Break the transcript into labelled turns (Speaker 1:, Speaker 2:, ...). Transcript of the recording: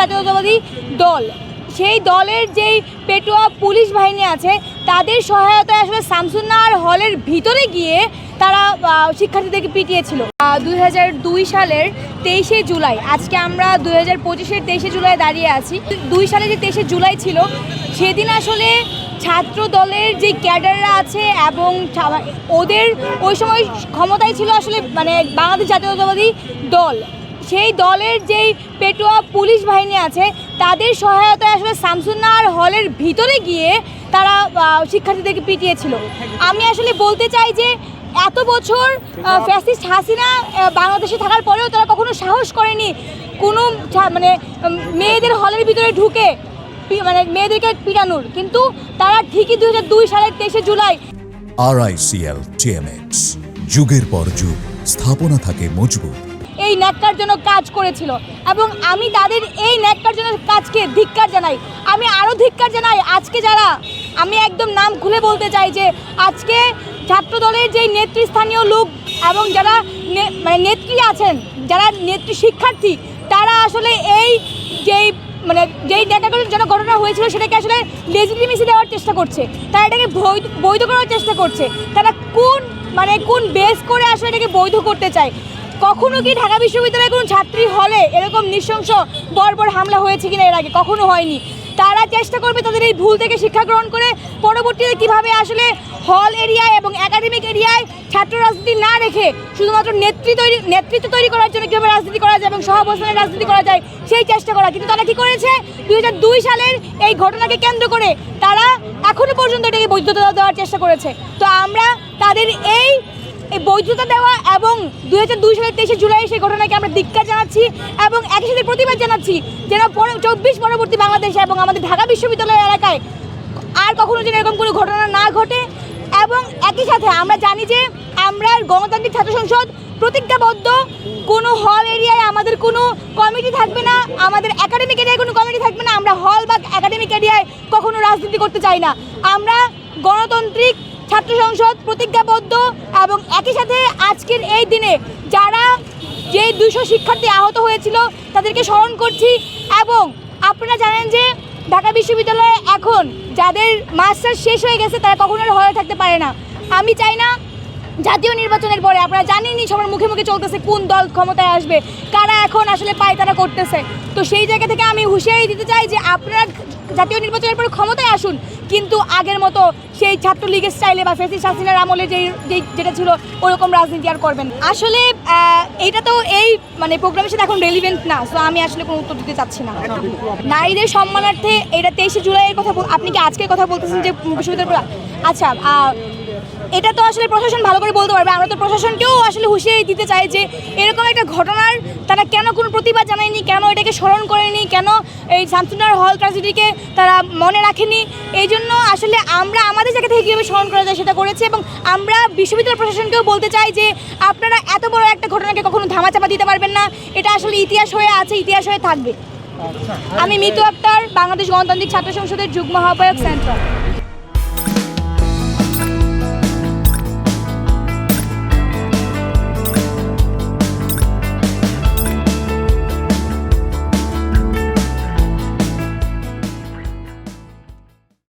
Speaker 1: জাতীয়তাবাদী দল। সেই দলের যেই পেটোয়া পুলিশ বাহিনী আছে, তাদের সহায়তায় আসলে শামসুন্নাহার হলের ভিতরে গিয়ে তারা শিক্ষার্থীদেরকে পিটিয়েছিল। দুই হাজার দুই সালের তেইশে জুলাই, আজকে আমরা দুই হাজার পঁচিশের তেইশে জুলাই দাঁড়িয়ে আছি। দুই সালে যে তেইশে জুলাই ছিল, সেদিন আসলে ছাত্র দলের যে ক্যাডাররা আছে এবং ওদের ওই সময় ক্ষমতায় ছিল আসলে মানে বাংলাদেশ জাতীয়তাবাদী দল। সেই দলের যেই পেটোয়া পুলিশ বাহিনী আছে, তাদের সহায়তায় আসলে শামসুন্নাহার হলের ভিতরে গিয়ে তারা শিক্ষার্থীদেরকে পিটিয়েছিল। আমি আসলে বলতে চাই যে, এত বছর ফ্যাসিস্ট হাসিনা বাংলাদেশে থাকার পরেও তারা কখনো সাহস করেনি কোনো মানে মেয়েদের হলের ভিতরে ঢুকে মানে মেয়েদেরকে পিটানোর। কিন্তু তারা ঠিকই দুই হাজার দুই সালের তেইশে জুলাই।
Speaker 2: আরআইসিএল টিএমএক্স যুগের পর যুগ, স্থাপনা থাকে মজবুত।
Speaker 1: এই ন্যাক্কার জন্য কাজ করেছিল এবং আমি তাদের এই ন্যাক্কার জন্য কাজকে ধিক্কার জানাই। আমি আরও ধিক্কার জানাই, আজকে যারা, আমি একদম নাম খুলে বলতে চাই যে আজকে ছাত্র দলের যেই নেতৃস্থানীয় লোক এবং যারা মানে নেত্রী আছেন, যারা নেত্রী শিক্ষার্থী, তারা আসলে এই যেই মানে যেই ন্যাক্কার জন্য ঘটনা হয়েছিল সেটাকে আসলে লেজিটিমেসি দেওয়ার চেষ্টা করছে। তারা এটাকে বৈধ বৈধ করার চেষ্টা করছে। তারা কোন মানে কোন বেস করে আসলে এটাকে বৈধ করতে চায়? কখনো কি ঢাকা বিশ্ববিদ্যালয়ের কোনো ছাত্রী হলে এরকম নৃশংস বর্বর হামলা হয়েছে কিনা এর আগে? কখনো হয়নি। তারা চেষ্টা করবে তাদের এই ভুল থেকে শিক্ষা গ্রহণ করে পরবর্তীতে কীভাবে আসলে হল এরিয়ায় এবং একাডেমিক এরিয়ায় ছাত্র রাজনীতি না রেখে শুধুমাত্র নেতৃত্ব তৈরি নেতৃত্ব তৈরি করার জন্য কীভাবে রাজনীতি করা যায় এবং সহাবস্থানের রাজনীতি করা যায়, সেই চেষ্টা করা। কিন্তু তারা কি করেছে? দু হাজার দুই সালের এই ঘটনাকে কেন্দ্র করে তারা এখনও পর্যন্ত এটাকে বৈধতা দেওয়ার চেষ্টা করেছে। তো আমরা তাদের এই এই বৈধতা দেওয়া এবং দুই হাজার দুই সালের তেইশে জুলাই সেই ঘটনাকে আমরা ধিক্কার জানাচ্ছি এবং একই সাথে প্রতিবাদ জানাচ্ছি যেন পর- চব্বিশ পরবর্তী বাংলাদেশে এবং আমাদের ঢাকা বিশ্ববিদ্যালয় এলাকায় আর কখনো যেন এরকম কোনো ঘটনা না ঘটে। এবং একই সাথে আমরা জানি যে আমরা গণতান্ত্রিক ছাত্র সংসদ, প্রতিজ্ঞাবদ্ধ, কোনো হল এরিয়ায় আমাদের কোনো কমিটি থাকবে না, আমাদের একাডেমিক এরিয়ায় কোনো কমিটি থাকবে না, আমরা হল বা একাডেমিক এরিয়ায় কখনো রাজনীতি করতে চাই না। আমরা গণতান্ত্রিক ছাত্র সংসদ প্রতিজ্ঞাবদ্ধ এবং একই সাথে আজকের এই দিনে যারা যে দুশো শিক্ষার্থী আহত হয়েছিল তাদেরকে স্মরণ করছি এবং আপনারা জানেন যে ঢাকা বিশ্ববিদ্যালয়ে এখন যাদের মাস্টার শেষ হয়ে গেছে তারা কখনো হয়ে থাকতে পারে না। আমি চাই না জাতীয় নির্বাচনের পরে, আপনারা জানেনই সবার মুখে মুখে চলতেছে কোন দল ক্ষমতায় আসবে, কারা এখন আসলে পায় তারা করতেছে। তো সেই জায়গা থেকে আমি হুঁশিয়ারি দিতে চাই যে আপনারা জাতীয় নির্বাচনের পরে ক্ষমতায় আসুন, কিন্তু আগের মতো সেই ছাত্রলীগের স্টাইলে বা ফেসি শাসিনার আমলে যেই যেই, যেটা ছিল, ওরকম রাজনীতি আর করবেন আসলে এটা তো এই মানে প্রোগ্রামের সাথে এখন রেলিভেন্ট না সো আমি আসলে কোনো উত্তর দিতে চাচ্ছি না। নারীদের সম্মানার্থে এটা তেইশে জুলাইয়ের কথা আপনি কি আজকের কথা বলতেছেন যে বিশ্ববিদ্যালয় আচ্ছা এটা তো আসলে প্রশাসন ভালো করে বলতে পারবে। আমরা তো প্রশাসনকেও আসলে হুঁশিয়ারি দিতে চাই যে এরকম একটা ঘটনার তারা কেন কোনো প্রতিবাদ জানায়নি কেন এটাকে স্মরণ করেনি কেন এই শামসুনার হল ট্রাজেডিকে তারা মনে রাখেনি? এই জন্য আসলে আমরা আমাদের জায়গা থেকে কীভাবে স্মরণ করা যায় সেটা করেছি এবং আমরা বিশ্ববিদ্যালয় প্রশাসনকেও বলতে চাই যে আপনারা এত বড় একটা ঘটনাকে কখনো ধামাচাপা দিতে পারবেন না। এটা আসলে ইতিহাস হয়ে আছে ইতিহাস হয়ে থাকবে। আমি মিতু আক্তার বাংলাদেশ গণতান্ত্রিক ছাত্র সংসদের যুগ্ম আহ্বায়ক সেন্ট্রাল